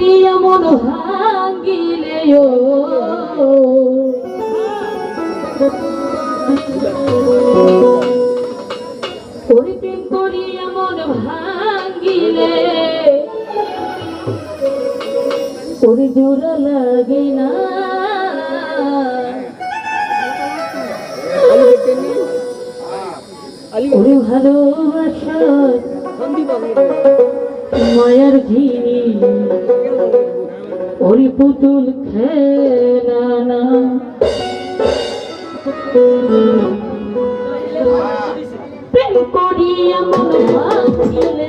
করিয়া মন ভাঙিলে ওরে প্রেম করিয়া মন ভাঙিলে। ওরে জোড়া লাগে না? ভালোবাসা। মায়ার ঘি ওরে পুতুল খেলা না প্রেম করিয়া মন বাঁচিলে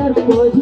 আর খোঁজ